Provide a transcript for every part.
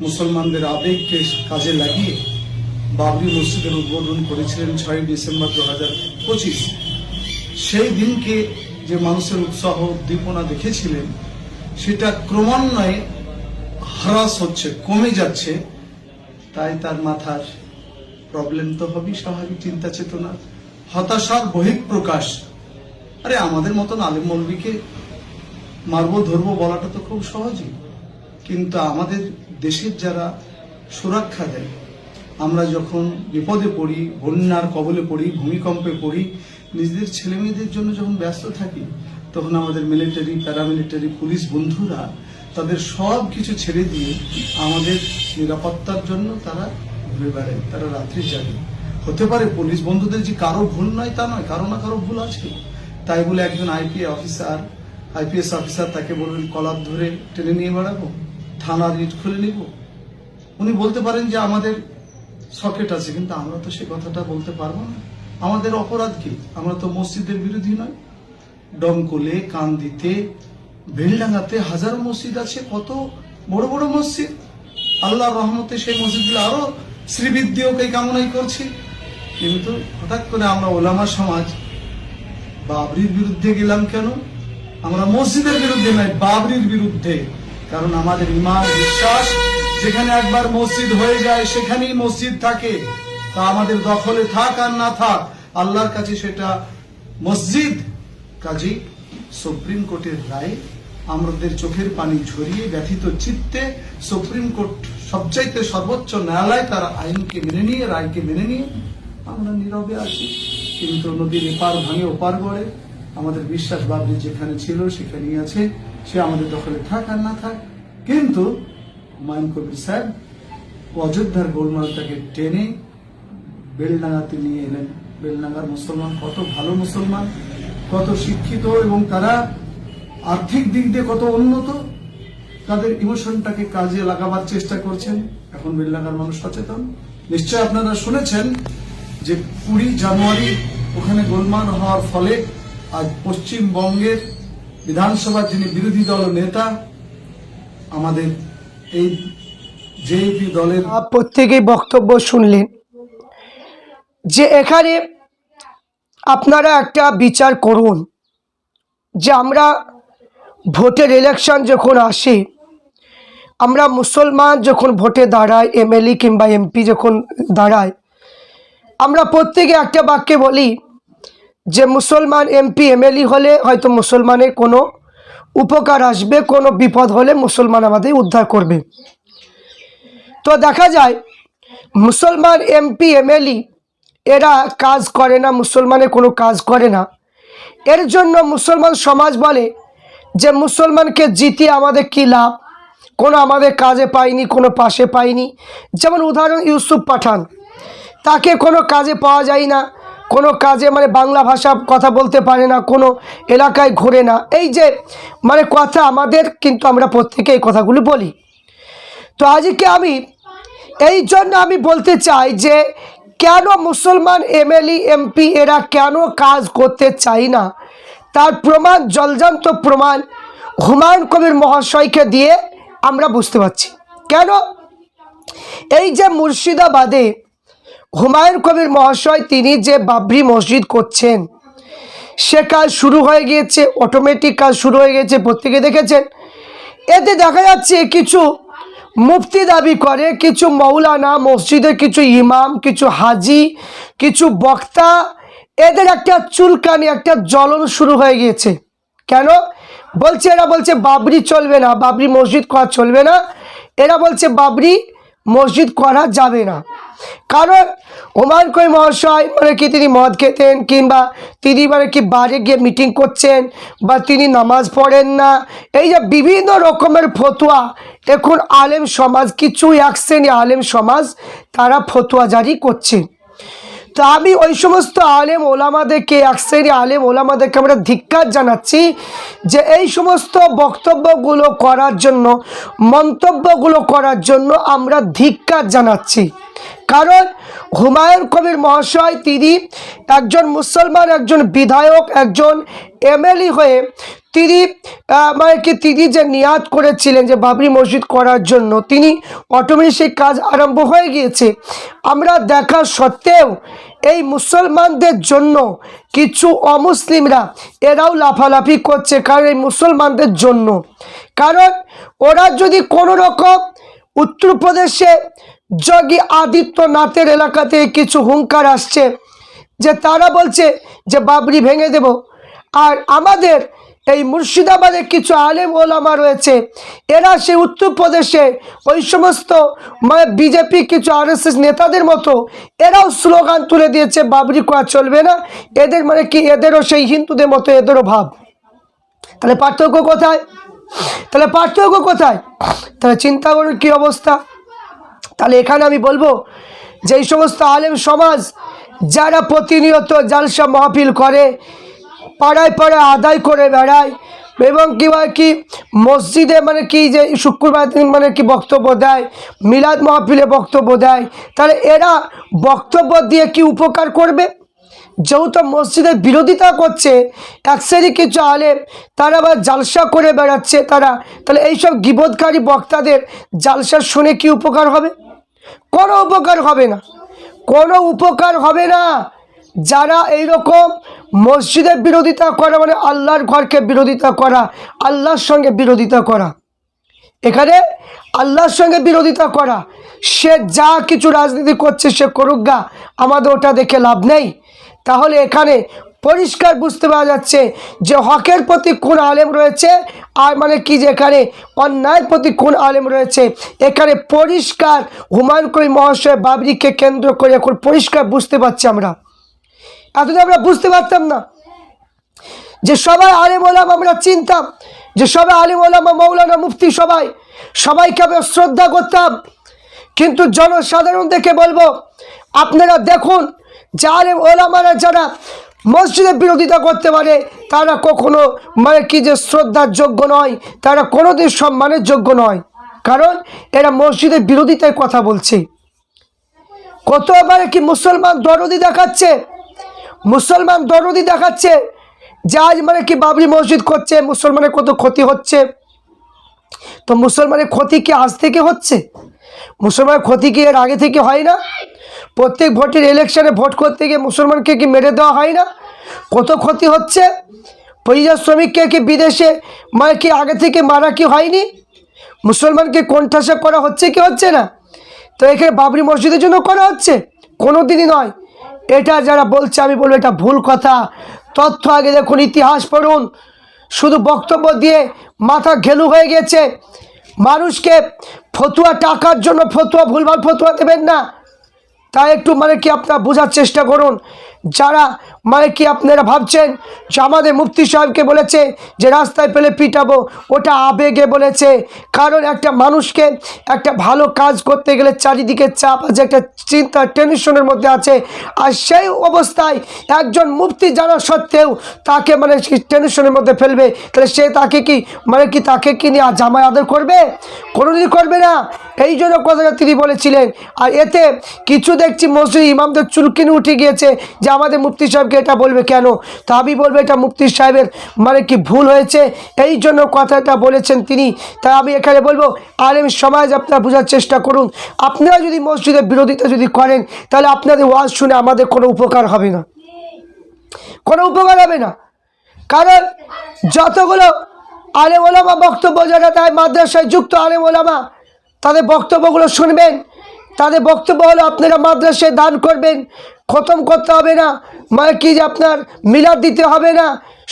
মুসলমানদের আবেগকে কাজে লাগিয়ে বাবরি মসজিদের উদ্বোধন করেছিলেন ছয় ডিসেম্বর দু হাজার পঁচিশ। সেই দিনকে যে মানুষের উৎসাহ উদ্দীপনা দেখেছিলেন, সেটা ক্রমান্বয়ে হ্রাস হচ্ছে, কমে যাচ্ছে। তাই তার মাথার প্রবলেম তো হবেই স্বাভাবিক চিন্তা চেতনা হতাশার বহিঃপ্রকাশ। আরে আমাদের মতন আলিম মৌলবীকে মারবো ধরবো বলাটা তো খুব সহজই। কিন্তু আমাদের দেশের যারা সুরক্ষা দেয়, আমরা যখন বিপদে পড়ি, বন্যার কবলে পড়ি, ভূমিকম্পে পড়ি, নিজেদের ছেলে মেয়েদের জন্য যখন ব্যস্ত থাকি, তখন আমাদের মিলিটারি প্যারামিলিটারি পুলিশ বন্ধুরা তাদের সব কিছু ছেড়ে দিয়ে আমাদের নিরাপত্তার জন্য তারা ঘুরে বেড়ায়, তারা রাত্রি জাগে। হতে পারে পুলিশ বন্ধুদের যে কারও ভুল নয় তা নয়, কারও না কারও ভুল আছে। তাই বলে একজন আইপি অফিসার আইপিএস অফিসার তাকে বলবেন, কলার ধরে টেনে নিয়ে বেড়াবো? থানার ইট খুলে নিব। উনি বলতে পারেন যে আমাদের সকেট আছে, কিন্তু আমরা তো সে কথাটা বলতে পারব না। আমাদের অপরাধ কি? আমরা তো মসজিদের বিরোধী নয়। ডমকলে কান্দিতে বেলডাঙ্গাতে হাজারো মসজিদ আছে, কত বড় বড় মসজিদ। আল্লাহর রহমতে সেই মসজিদগুলো আরও শ্রীবৃদ্ধি ওকে কামনাই করছি। কিন্তু হঠাৎ করে আমরা ওলামা সমাজ, বাবরির বিরুদ্ধে গেলাম কেন? আমরা মসজিদের বিরুদ্ধে নয়, বাবরির বিরুদ্ধে। কারণ আমাদের ইমান বিশ্বাস যেখানে একবার মসজিদ হয়ে যায়, সেখানেই মসজিদ থাকে। তা আমাদের দখলে থাক আর না থাক, আল্লাহর কাছে সেটা মসজিদ। কাজী, সুপ্রিম কোর্টের রায় আমাদের চোখের পানি ঝরিয়ে ব্যথিত চিত্তে সুপ্রিম কোর্ট সবচাইতে সর্বোচ্চ ন্যায়ালয় তার আইনকে মেনে নিয়ে, রায়কে মেনে নিয়ে আমরা নীরবে আছি। কিন্তু নদীর এপার ভাঙে ওপার গড়ে। আমাদের বিশ্বাস বাবরি যেখানে ছিল, সেখানেই আছে। সে আমাদের দখলে থাক আর না থাক। কিন্তু হুমায়ুন কবির সাহেব অযোধ্যার গোলমালটাকে টেনে বেলডাঙ্গাতে নিয়ে এলেন। বেলডাঙ্গার মুসলমান কত ভালো মুসলমান, কত শিক্ষিত এবং তারা আর্থিক দিক দিয়ে কত উন্নত, তাদের ইমোশনটাকে কাজে লাগাবার চেষ্টা করছেন। এখন বেলডাঙ্গার মানুষ সচেতন। নিশ্চয় আপনারা শুনেছেন যে কুড়ি জানুয়ারি ওখানে গোলমাল হওয়ার ফলে আজ পশ্চিমবঙ্গের বিধানসভার যিনি বিরোধী দল নেতা, আমাদের এই জেপি দলের প্রত্যেকেই বক্তব্য শুনলেন যে এখানে আপনারা একটা বিচার করুন যে আমরা ভোটের ইলেকশন যখন আসে, আমরা মুসলমান যখন ভোটে দাঁড়াই এমএলএ কিংবা এমপি যখন দাঁড়ায়, আমরা প্রত্যেকে একটা বাক্যে বলি যে মুসলমান এমপি এমএলএ হলে হয়তো মুসলমানের কোনো উপকার আসবে, কোনো বিপদ হলে মুসলমান আমাদের উদ্ধার করবে। তো দেখা যায়, মুসলমান এমপি এমএলএ এরা কাজ করে না, মুসলমানের কোনো কাজ করে না। এর জন্য মুসলমান সমাজ বলে যে মুসলমানকে জিতিয়ে আমাদের কী লাভ? কোনো আমাদের কাজে পাইনি, কোনো পাশে পাইনি। যেমন উদাহরণ ইউসুফ পাঠান, তাকে কোনো কাজে পাওয়া যায় না। কোনো কাজে মানে বাংলা ভাষা কথা বলতে পারে না, কোনো এলাকায় ঘোরে না। এই যে মানে কথা আমাদের কিন্তু আমরা প্রত্যেকে এই কথাগুলি বলি। তো আজকে আমি এই জন্য আমি বলতে চাই যে কেন মুসলমান এমএলএ, এমপি এরা কেন কাজ করতে চাই না? তার প্রমাণ, জলজান্ত প্রমাণ হুমায়ুন কবির মহাশয়কে দিয়ে আমরা বুঝতে পারছি। কেন? এই যে মুর্শিদাবাদে হুমায়ুন কবির মহাশয় তিনি যে বাবরি মসজিদ করছেন, সে কাজ শুরু হয়ে গিয়েছে অটোমেটিক কাজ শুরু হয়ে গেছে প্রত্যেকে দেখেছেন? এতে দেখা যাচ্ছে কিছু মুফতি দাবি করে, কিছু মৌলানা মসজিদের কিছু ইমাম, কিছু হাজি, কিছু বক্তা, এদের একটা চুলকানি, একটা জ্বলন শুরু হয়ে গিয়েছে। কেন? বলছে এরা বলছে বাবরি চলবে না, বাবরি মসজিদ করা চলবে না, এরা বলছে বাবরি মসজিদ করা যাবে না। কারণ ওমান কই মহাশয় মানে কি তিনি মদ খেতেন কিংবা তিনি মানে কি বাইরে গিয়ে মিটিং করছেন বা তিনি নামাজ পড়েন না, এই যে বিভিন্ন রকমের ফতুয়া এখন আলেম সমাজ কিছু এক শ্রেণি আলেম সমাজ তারা ফতুয়া জারি করছে। তো আমি ওই সমস্ত আলেম ওলামাদেরকে এক শ্রেণি আলেম ওলামাদেরকে আমরা ধিক্কার জানাচ্ছি যে এই সমস্ত বক্তব্যগুলো করার জন্য, মন্তব্যগুলো করার জন্য আমরা ধিক্কার জানাচ্ছি। কারণ হুমায়ুন কবির মহাশয় তিনি একজন মুসলমান, একজন বিধায়ক, একজন এমএলএ হয়ে তিনি মানে কি তিনি যে নিয়াদ করেছিলেন যে বাবরি মসজিদ করার জন্য, তিনি অটোমেটিক সেই কাজ আরম্ভ হয়ে গিয়েছে। আমরা দেখা সত্ত্বেও এই মুসলমানদের জন্য কিছু অমুসলিমরা এরাও লাফালাফি করছে কারণ এই মুসলমানদের জন্য। কারণ ওরা যদি কোনো রকম উত্তরপ্রদেশে যোগী আদিত্যনাথের এলাকাতে কিছু হুঙ্কার আসছে যে তারা বলছে যে বাবরি ভেঙে দেব। আর আমাদের এই মুর্শিদাবাদে কিছু আলেম ওলামা রয়েছে, এরা সেই উত্তরপ্রদেশে ওই সমস্ত মানে বিজেপি কিছু আরএসএস নেতাদের মতো, এরাও স্লোগান তুলে দিয়েছে, বাবরি করা চলবে না, এদের মানে কি এদেরও সেই হিন্দুদের মতো এদেরও ভাব। তাহলে পার্থক্য কোথায়? তাহলে পার্থক্য কোথায়? তাহলে চিন্তা করুন কী অবস্থা? তাহলে এখানে আমি বলব যে এই সমস্ত আলেম সমাজ যারা প্রতিনিয়ত জালসা মাহফিল করে, পাড়ায় পাড়ায় আদায় করে বেড়ায়, এবং কি কি, মসজিদে মানে কি যে শুক্রবার দিন মানে কি বক্তব্য দেয়, মিলাদ মাহফিলে বক্তব্য দেয়, তাহলে এরা বক্তব্য দিয়ে কি উপকার করবে? যেহেতু মসজিদের বিরোধিতা করছে, এক শ্রেণি কিছু আলেম, তারা আবার জালসা করে বেড়াচ্ছে তারা। তাহলে এইসব গিবোধকারী বক্তাদের জালসা শুনে কি উপকার হবে? কোনো উপকার হবে না। কোনো উপকার হবে না। যারা এইরকম মসজিদের বিরোধিতা করা মানে আল্লাহর ঘরকে বিরোধিতা করা, আল্লাহর সঙ্গে বিরোধিতা করা। এখানে আল্লাহর সঙ্গে বিরোধিতা করা, সে যা কিছু রাজনীতি করছে সে করুক গা, আমাদের ওটা দেখে লাভ নেই। তাহলে এখানে পরিষ্কার বুঝতে পারা যাচ্ছে যে হকের প্রতি কোন আলেম রয়েছে আর মানে কি যে এখানে অন্যায়ের প্রতি কোন আলেম রয়েছে। এখানে পরিষ্কার হুমায়ুন করিম মহাশয় বাবরিকে কেন্দ্র করে এখন পরিষ্কার বুঝতে পারছি আমরা। এতদিন আমরা বুঝতে পারতাম না যে সবাই আলেম ওলাম আমরা চিনতাম, যে সবাই আলিম ওলামা মৌলানা মুফতি সবাই, সবাইকে আমরা শ্রদ্ধা করতাম। কিন্তু জনসাধারণ দেখে বলব, আপনারা দেখুন যে আলেম ওলামারা যারা মসজিদের বিরোধিতা করতে পারে, তারা কখনো মানে কি যে শ্রদ্ধার যোগ্য নয়, তারা কোনোদিন সম্মানের যোগ্য নয়। কারণ এরা মসজিদের বিরোধিতায় কথা বলছে। কত কতবারে কি মুসলমান দরদি দেখাচ্ছে? মুসলমান দরদি দেখাচ্ছে যে মানে কি বাবরি মসজিদ করছে, মুসলমানের কত ক্ষতি হচ্ছে? তো মুসলমানের ক্ষতি কি আজ থেকে হচ্ছে? মুসলমানের ক্ষতি কি এর আগে থেকে হয় না? প্রত্যেক ভোটের ইলেকশনে ভোট করতে গিয়ে মুসলমানকে কি মেরে দেওয়া হয় না? কত ক্ষতি হচ্ছে? পরিযার শ্রমিককে কি বিদেশে মানে কি আগে থেকে মারা কি হয়নি? মুসলমানকে কোণঠাসা করা হচ্ছে কি হচ্ছে না? তো এখানে বাবরি মসজিদের জন্য করা হচ্ছে? কোনো দিনই নয়। এটা যারা বলছে, আমি বলব এটা ভুল কথা। তথ্য আগে দেখুন, ইতিহাস পড়ুন। শুধু বক্তব্য দিয়ে মাথা ঘেলু হয়ে গেছে। মানুষকে ফতুয়া টাকার জন্য ফতুয়া, ভুলভাল ফতুয়া দেবেন না। তা একটু মানে কি আপনার বোঝার চেষ্টা করুন। যারা মানে কি আপনারা ভাবছেন? যে আমাদের মুফতি সাহেবকে বলেছে যে রাস্তায় পেলে পিটাবো, ওটা আবেগে বলেছে। কারণ একটা মানুষকে একটা ভালো কাজ করতে গেলে চারিদিকে চাপ আছে, একটা চিন্তা, টেনশনের মধ্যে আছে। আর সেই অবস্থায় একজন মুফতি জানা সত্ত্বেও তাকে মানে টেনশনের মধ্যে ফেলবে। তাহলে সে তাকে কি মানে কি তাকে কি নিয়ে জামায় আদর করবে? কোনোদিনই করবে না। এই জন্য কথাটা তিনি বলেছিলেন। আর এতে কিছু দেখছি মসজিদ ইমামদের চুলকিনি উঠে গিয়েছে যে আমাদের মুফতি সাহেবকে এটা বলবে কেন? তা আমি বলব এটা মুফতি সাহেবের মানে কি ভুল হয়েছে। এই জন্য কথাটা বলেছেন তিনি। তাই আমি এখানে বলব, আলেম সমাজ আপনারা বোঝার চেষ্টা করুন। আপনারা যদি মসজিদের বিরোধিতা যদি করেন, তাহলে আপনাদের ওয়াজ শুনে আমাদের কোনো উপকার হবে না। কোনো উপকার হবে না। কারণ যতগুলো আলেম ওলামা বক্তব্য যারা তাই মাদ্রাসায় যুক্ত আলেম ওলামা, তাদের বক্তব্যগুলো শুনবেন। তাদের বক্তব্য হলো, আপনারা মাদ্রাসায় দান করবেন। খতম করতে হবে না। মানে কি যে আপনার মিলাদ দিতে হবে না।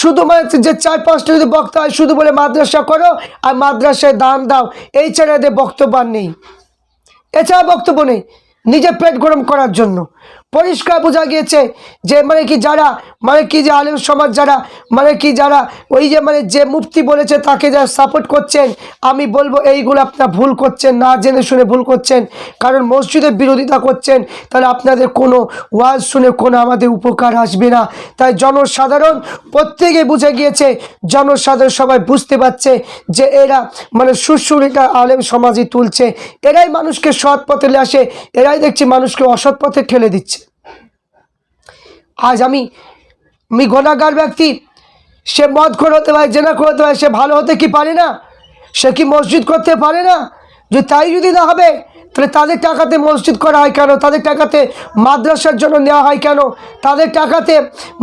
শুধু মানে যে চার পাঁচটা যদি বক্তা হয়, শুধু বলে মাদ্রাসা করো আর মাদ্রাসায় দান দাও। এই ছাড়া এদের বক্তব্য নেই। এছাড়া বক্তব্য নেই। নিজের পেট গরম করার জন্য। পরিষ্কার বোঝা গিয়েছে যে মানে কি যারা মানে কি যে আলেম সমাজ যারা মানে কি যারা ওই যে মানে যে মুফতি বলেছে তাকে যারা সাপোর্ট করছেন, আমি বলব এইগুলো আপনার ভুল করছেন, না জেনে শুনে ভুল করছেন। কারণ মসজিদের বিরোধিতা করছেন, তাহলে আপনাদের কোনো ওয়াজ শুনে কোনো আমাদের উপকার আসবে না। তাই জনসাধারণ প্রত্যেকে বুঝে গিয়েছে, জনসাধারণ সবাই বুঝতে পারছে যে এরা মানে সুশ্রুরিটা আলেম সমাজই তুলছে। এরাই মানুষকে সৎ পথে আসে এরাই দেখছি মানুষকে অসৎ পথে ঠেলে দিচ্ছে। আজ আমি আমি গোনাগার ব্যক্তি। সে মদ করে হতে পারে, জেনা করে হতে পারে, সে ভালো হতে কি পারে না? সে কি মসজিদ করতে পারে না? যে তাই যদি না হবে, তাহলে তাদের টাকাতে মসজিদ করা হয় কেন? তাদের টাকাতে মাদ্রাসার জন্য নেওয়া হয় কেন? তাদের টাকাতে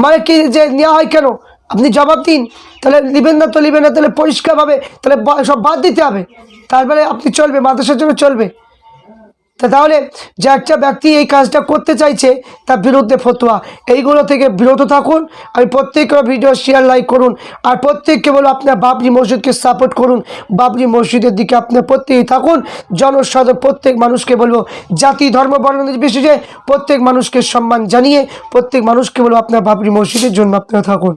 মানে কি যে নেওয়া হয় কেন? আপনি জবাব দিন। তাহলে নেবেন না তো নেবেন না, তাহলে পরিষ্কারভাবে, তাহলে সব বাদ দিতে হবে। তারপরে আপনি চলবে, মাদ্রাসার জন্য চলবে। তা তাহলে যে একটা ব্যক্তি এই কাজটা করতে চাইছে, তার বিরুদ্ধে ফতোয়া। এইগুলো থেকে বিরত থাকুন আমি প্রত্যেকের ভিডিও শেয়ার লাইক করুন। আর প্রত্যেককে বলো আপনার বাবরি মসজিদকে সাপোর্ট করুন। বাবরি মসজিদের দিকে আপনার প্রত্যেকেই থাকুন। জনসাধারণ, প্রত্যেক মানুষকে বলব, জাতি, ধর্ম, বর্ণ বিশেষে প্রত্যেক মানুষকে সম্মান জানিয়ে, প্রত্যেক মানুষকে বলব আপনার বাবরি মসজিদের জন্য আপনারা থাকুন।